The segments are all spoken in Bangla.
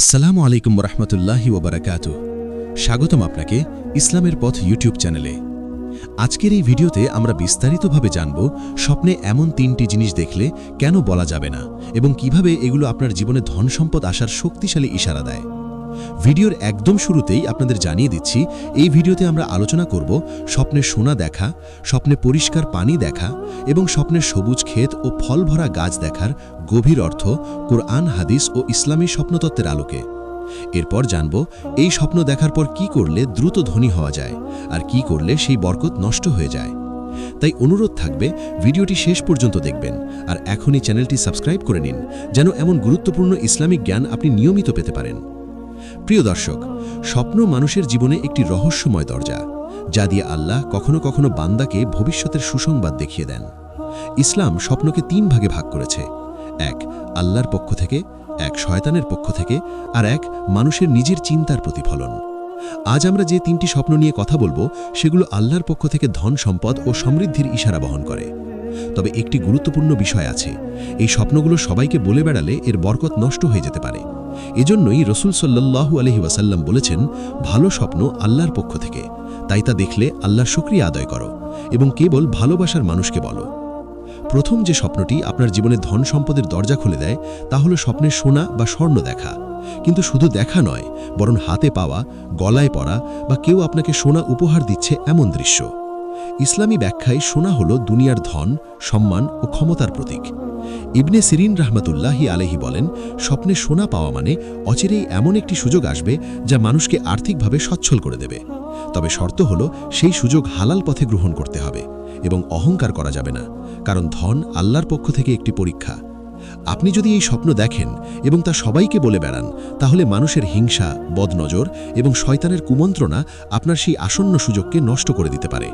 আসসালামু আলাইকুম রহমতুল্লাহি ওবরাকাত স্বাগতম আপনাকে ইসলামের পথ ইউটিউব চ্যানেলে। আজকের এই ভিডিওতে আমরা বিস্তারিতভাবে জানব স্বপ্নে এমন তিনটি জিনিস দেখলে কেন বলা যাবে না এবং কীভাবে এগুলো আপনার জীবনে ধন সম্পদ আসার শক্তিশালী ইশারা দেয়। ভিডিওর একদম শুরুতেই আপনাদের জানিয়ে দিচ্ছি, এই ভিডিওতে আমরা আলোচনা করব স্বপ্নে সোনা দেখা, স্বপ্নে পরিষ্কার পানি দেখা এবং স্বপ্নের সবুজ ক্ষেত ও ফল ভরা গাছ দেখার গভীর অর্থ কোরআন, হাদিস ও ইসলামী স্বপ্নতত্ত্বের আলোকে। এরপর জানব এই স্বপ্ন দেখার পর কি করলে দ্রুত ধনী হওয়া যায় আর কি করলে সেই বরকত নষ্ট হয়ে যায়। তাই অনুরোধ থাকবে ভিডিওটি শেষ পর্যন্ত দেখবেন আর এখনই চ্যানেলটি সাবস্ক্রাইব করে নিন যেন এমন গুরুত্বপূর্ণ ইসলামিক জ্ঞান আপনি নিয়মিত পেতে পারেন। প্রিয় দর্শক, স্বপ্ন মানুষের জীবনে একটি রহস্যময় দরজা, যা দিয়ে আল্লাহ কখনো কখনো বান্দাকে ভবিষ্যতের সুসংবাদ দেখিয়ে দেন। ইসলাম স্বপ্নকে তিন ভাগে ভাগ করেছে, এক আল্লাহর পক্ষ থেকে, এক শয়তানের পক্ষ থেকে, আর এক মানুষের নিজের চিন্তার প্রতিফলন। আজ আমরা যে তিনটি স্বপ্ন নিয়ে কথা বলব, সেগুলো আল্লাহর পক্ষ থেকে ধন সম্পদ ও সমৃদ্ধির ইশারা বহন করে। তবে একটি গুরুত্বপূর্ণ বিষয় আছে, এই স্বপ্নগুলো সবাইকে বলে বেড়ালে এর বরকত নষ্ট হয়ে যেতে পারে। এজন্যই রসুল সাল্লাহু আলহি ওয়াসাল্লাম বলেছেন, ভালো স্বপ্ন আল্লাহর পক্ষ থেকে। তাই তা দেখলে আল্লাহর শুক্রিয়া আদায় করো এবং কেবল ভালোবাসার মানুষকে বলো। প্রথম যে স্বপ্নটি আপনার জীবনে ধন সম্পদের দরজা খুলে দেয়, তা হলো স্বপ্নের সোনা বা স্বর্ণ দেখা। কিন্তু শুধু দেখা নয়, বরং হাতে পাওয়া, গলায় পড়া বা কেউ আপনাকে সোনা উপহার দিচ্ছে এমন দৃশ্য। ইসলামী ব্যাখ্যায় সোনা হল দুনিয়ার ধন, সম্মান ও ক্ষমতার প্রতীক। ইবনে সিরিন রাহমাতুল্লাহি আলহি বলেন, স্বপ্নে সোনা পাওয়া মানে অচিরেই এমন একটি সুযোগ আসবে যা মানুষকে আর্থিকভাবে সচ্ছল করে দেবে। তবে শর্ত হল, সেই সুযোগ হালাল পথে গ্রহণ করতে হবে এবং অহংকার করা যাবে না, কারণ ধন আল্লাহর পক্ষ থেকে একটি পরীক্ষা। আপনি যদি এই স্বপ্ন দেখেন এবং তা সবাইকে বলে বেড়ান, তাহলে মানুষের হিংসা, বদনজর এবং শয়তানের কুমন্ত্রণা আপনার সেই আসন্ন সুযোগকে নষ্ট করে দিতে পারে।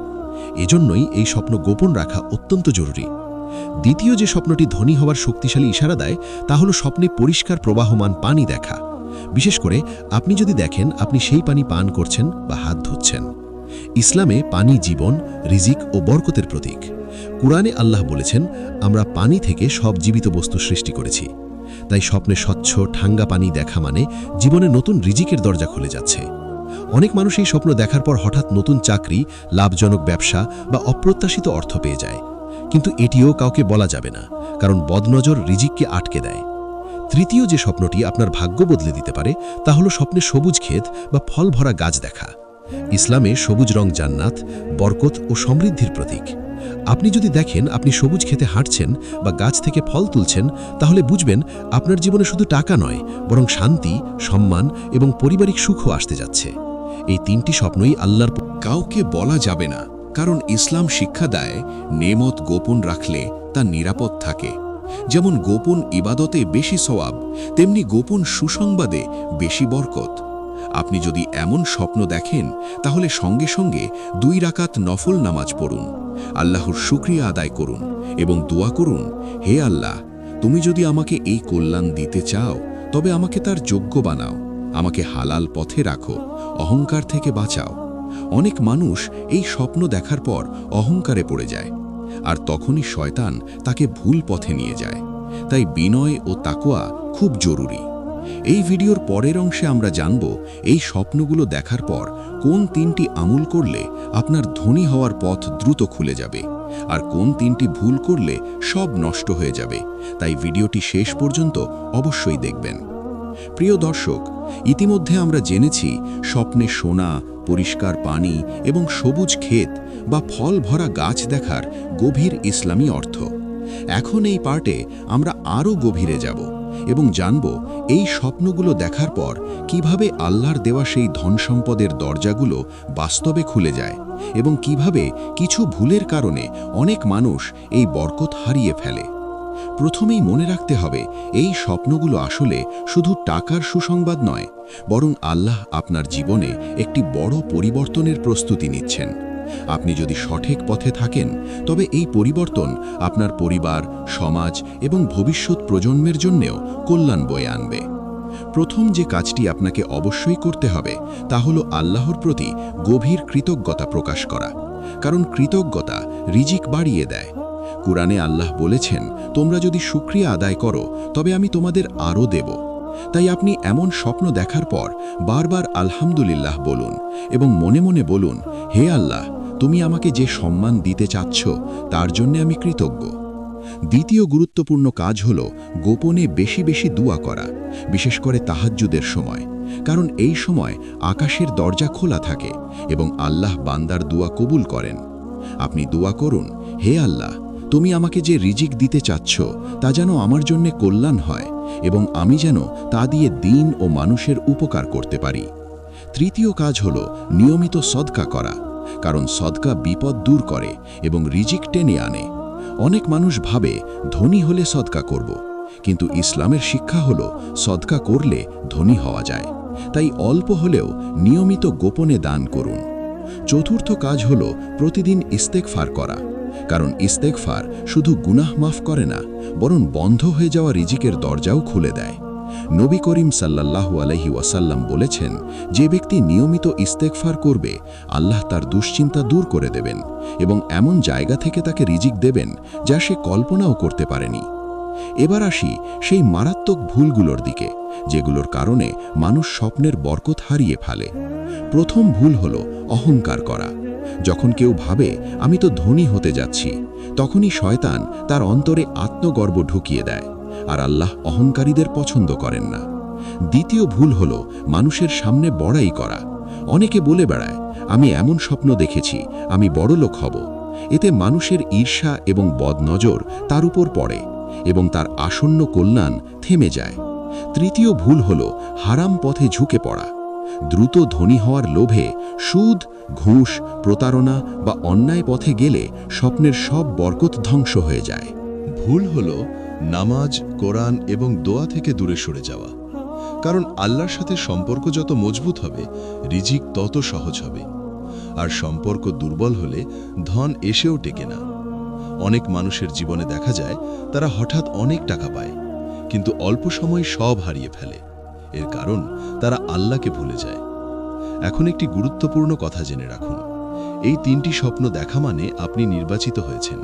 এজন্যই এই স্বপ্ন গোপন রাখা অত্যন্ত জরুরি। দ্বিতীয় যে স্বপ্নটি ধনী হওয়ার শক্তিশালী ইশারা দেয়, তা হল স্বপ্নে পরিষ্কার প্রবাহমান পানি দেখা। বিশেষ করে আপনি যদি দেখেন আপনি সেই পানি পান করছেন বা হাত ধুচ্ছেন। ইসলামে পানি জীবন, রিজিক ও বরকতের প্রতীক। কুরআনে আল্লাহ বলেছেন, আমরা পানি থেকে সব জীবিত বস্তু সৃষ্টি করেছি। তাই স্বপ্নে স্বচ্ছ ঠাঙ্গা পানি দেখা মানে জীবনে নতুন রিজিকের দরজা খুলে যাচ্ছে। অনেক মানুষ এই স্বপ্ন দেখার পর হঠাৎ নতুন চাকরি, লাভজনক ব্যবসা বা অপ্রত্যাশিত অর্থ পেয়ে যায়। কিন্তু এটিও কাউকে বলা যাবে না, কারণ বদনজর রিজিককে আটকে দেয়। তৃতীয় যে স্বপ্নটি আপনার ভাগ্য বদলে দিতে পারে, তা হলো স্বপ্নে সবুজ ক্ষেত বা ফল ভরা গাছ দেখা। ইসলামে সবুজ রং জান্নাত, বরকত ও সমৃদ্ধির প্রতীক। আপনি যদি দেখেন আপনি সবুজ খেতে হাঁটছেন বা গাছ থেকে ফল তুলছেন, তাহলে বুঝবেন আপনার জীবনে শুধু টাকা নয়, বরং শান্তি, সম্মান এবং পারিবারিক সুখও আসতে যাচ্ছে। এই তিনটি স্বপ্নই আল্লাহর কাউকে বলা যাবে না। কারণ ইসলাম শিক্ষা দেয়, নেমত গোপন রাখলে তা নিরাপদ থাকে। যেমন গোপন ইবাদতে বেশি সওয়াব, তেমনি গোপন সুসংবাদে বেশি বরকত। আপনি যদি এমন স্বপ্ন দেখেন, তাহলে সঙ্গে সঙ্গে দুই রাকাত নফল নামাজ পড়ুন। আল্লাহর শুক্রিয়া আদায় করুন এবং দোয়া করুন, হে আল্লাহ, তুমি যদি আমাকে এই কল্যাণ দিতে চাও, তবে আমাকে তার যোগ্য বানাও। আমাকে হালাল পথে রাখো, অহংকার থেকে বাঁচাও। অনেক মানুষ এই স্বপ্ন দেখার পর অহংকারে পড়ে যায়। আর তখনই শয়তান তাকে ভুল পথে নিয়ে যায়। তাই বিনয় ও তাকোয়া খুব জরুরি। এই ভিডিওর পরের অংশে আমরা জানব এই স্বপ্নগুলো দেখার পর কোন তিনটি আমুল করলে আপনার ধনী হওয়ার পথ দ্রুত খুলে যাবে। আর কোন তিনটি ভুল করলে সব নষ্ট হয়ে যাবে। তাই ভিডিওটি শেষ পর্যন্ত অবশ্যই দেখবেন। প্রিয় দর্শক, ইতিমধ্যে আমরা জেনেছি স্বপ্নে সোনা পরিষ্কার পানি এবং সবুজ ক্ষেত বা ফল ভরা গাছ দেখার গভীর ইসলামী অর্থ। এখন এই পার্টে আমরা আরও গভীরে যাব এবং জানব এই স্বপ্নগুলো দেখার পর কীভাবে আল্লাহর দেওয়া সেই ধন সম্পদের দরজাগুলো বাস্তবে খুলে যায় এবং কীভাবে কিছু ভুলের কারণে অনেক মানুষ এই বরকত হারিয়ে ফেলে। প্রথমেই মনে রাখতে হবে, এই স্বপ্নগুলো আসলে শুধু টাকার সুসংবাদ নয়, বরং আল্লাহ আপনার জীবনে একটি বড় পরিবর্তনের প্রস্তুতি নিচ্ছেন। আপনি যদি সঠিক পথে থাকেন, তবে এই পরিবর্তন আপনার পরিবার, সমাজ এবং ভবিষ্যৎ প্রজন্মের জন্যেও কল্যাণ বয়ে আনবে। প্রথম যে কাজটি আপনাকে অবশ্যই করতে হবে, তা হল আল্লাহর প্রতি গভীর কৃতজ্ঞতা প্রকাশ করা। কারণ কৃতজ্ঞতা রিজিক বাড়িয়ে দেয়। কুরআনে আল্লাহ বলেছেন, তোমরা যদি সুক্রিয়া আদায় করো, তবে আমি তোমাদের আরও দেব। তাই আপনি এমন স্বপ্ন দেখার পর বারবার আলহামদুলিল্লাহ বলুন এবং মনে মনে বলুন, হে আল্লাহ, তুমি আমাকে যে সম্মান দিতে চাচ্ছ, তার জন্য আমি কৃতজ্ঞ। দ্বিতীয় গুরুত্বপূর্ণ কাজ হল গোপনে বেশি বেশি দুয়া করা, বিশেষ করে তাহাজ্জুদের সময়, কারণ এই সময় আকাশের দরজা খোলা থাকে এবং আল্লাহ বান্দার দুয়া কবুল করেন। আপনি দোয়া করুন, হে আল্লাহ তুমি আমাকে যে রিজিক দিতে চাচ্ছ, তা যেন আমার জন্যে কল্যাণ হয় এবং আমি যেন তা দিয়ে দিন ও মানুষের উপকার করতে পারি। তৃতীয় কাজ হল নিয়মিত সদকা করা, কারণ সদকা বিপদ দূর করে এবং রিজিক টেনে আনে। অনেক মানুষ ভাবে, ধনী হলে সদকা করব, কিন্তু ইসলামের শিক্ষা হল সদকা করলে ধনী হওয়া যায়। তাই অল্প হলেও নিয়মিত গোপনে দান করুন। চতুর্থ কাজ হল প্রতিদিন ইস্তেকফার করা। কারণ ইস্তেকফার শুধু গুনাহ মাফ করে না, বরং বন্ধ হয়ে যাওয়া রিজিকের দরজাও খুলে দেয়। নবী করিম সাল্লাল্লাহু আলহি ওয়াসাল্লাম বলেছেন, যে ব্যক্তি নিয়মিত ইস্তেকফার করবে, আল্লাহ তার দুশ্চিন্তা দূর করে দেবেন এবং এমন জায়গা থেকে তাকে রিজিক দেবেন যা সে কল্পনাও করতে পারেনি। এবার আসি সেই মারাত্মক ভুলগুলোর দিকে, যেগুলোর কারণে মানুষ স্বপ্নের বরকত হারিয়ে ফেলে। প্রথম ভুল হল অহংকার করা। যখন কেউ ভাবে, আমি তো ধনী হতে যাচ্ছি, তখনই শয়তান তার অন্তরে আত্মগর্ব ঢুকিয়ে দেয়, আর আল্লাহ অহংকারীদের পছন্দ করেন না। দ্বিতীয় ভুল হল, মানুষের সামনে বড়াই করা। অনেকে বলে বেড়ায়, আমি এমন স্বপ্ন দেখেছি, আমি বড়লোক হব। এতে মানুষের ঈর্ষা এবং বদনজর তার উপর পড়ে এবং তার আসন্ন কল্যাণ থেমে যায়। তৃতীয় ভুল হল, হারাম পথে ঝুঁকে পড়া। দ্রুত ধনী হওয়ার লোভে সুদ, ঘুষ, প্রতারণা বা অন্যায় পথে গেলে স্বপ্নের সব বরকত ধ্বংস হয়ে যায়। ভুল হল নামাজ, কোরআন এবং দোয়া থেকে দূরে সরে যাওয়া। কারণ আল্লাহর সাথে সম্পর্ক যত মজবুত হবে, রিজিক তত সহজ হবে। আর সম্পর্ক দুর্বল হলে ধন এসেও টেকে না। অনেক মানুষের জীবনে দেখা যায়, তারা হঠাৎ অনেক টাকা পায়, কিন্তু অল্প সময় সব হারিয়ে ফেলে। এর কারণ তারা আল্লাহকে ভুলে যায়। এখন একটি গুরুত্বপূর্ণ কথা জেনে রাখুন। এই তিনটি স্বপ্ন দেখা মানে আপনি নির্বাচিত হয়েছেন।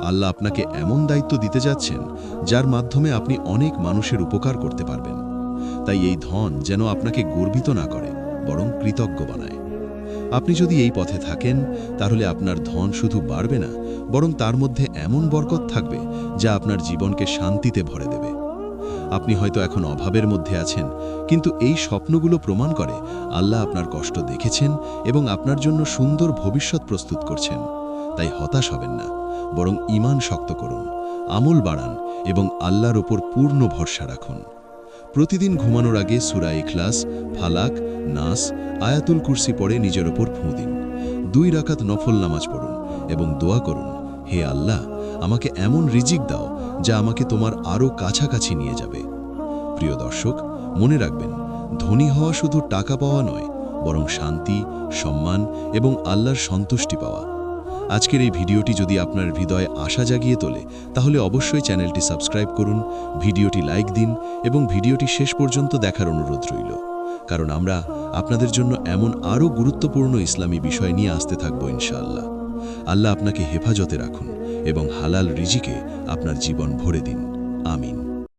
আল্লাহ আপনাকে এমন দায়িত্ব দিতে যাচ্ছেন, যার মাধ্যমে আপনি অনেক মানুষের উপকার করতে পারবেন। তাই এই ধন যেন আপনাকে গর্বিত না করে, বরং কৃতজ্ঞ বানায়। আপনি যদি এই পথে থাকেন, তাহলে আপনার ধন শুধু বাড়বে না, বরং তার মধ্যে এমন বরকত থাকবে, যা আপনার জীবনকে শান্তিতে ভরে দেবে। আপনি হয়তো এখন অভাবের মধ্যে আছেন, কিন্তু এই স্বপ্নগুলো প্রমাণ করে আল্লাহ আপনার কষ্ট দেখেছেন এবং আপনার জন্য সুন্দর ভবিষ্যৎ প্রস্তুত করছেন। তাই হতাশ হবেন না, বরং ইমান শক্ত করুন, আমল বাড়ান এবং আল্লাহর ওপর পূর্ণ ভরসা রাখুন। প্রতিদিন ঘুমানোর আগে সুরা ইখলাস, ফালাক, নাস, আয়াতুল কুরসি পড়ে নিজের ওপর ফুঁ দিন। দুই রাকাত নফল নামাজ পড়ুন এবং দোয়া করুন, হে আল্লাহ আমাকে এমন রিজিক দাও যা আমাকে তোমার আরও কাছাকাছি নিয়ে যাবে। প্রিয় দর্শক, মনে রাখবেন, ধনী হওয়া শুধু টাকা পাওয়া নয়, বরং শান্তি, সম্মান এবং আল্লাহর সন্তুষ্টি পাওয়া। আজকের এই ভিডিওটি যদি আপনার হৃদয়ে আশা জাগিয়ে তোলে, তাহলে অবশ্যই চ্যানেলটি সাবস্ক্রাইব করুন, ভিডিওটি লাইক দিন এবং ভিডিওটি শেষ পর্যন্ত দেখার অনুরোধ রইল। কারণ আমরা আপনাদের জন্য এমন আরও গুরুত্বপূর্ণ ইসলামী বিষয় নিয়ে আসতে থাকব ইনশাআল্লাহ। আল্লাহ আপনাকে হেফাজতে রাখুন। এবং হালাল রিজিকে আপনার জীবন ভরে দিন। আমিন।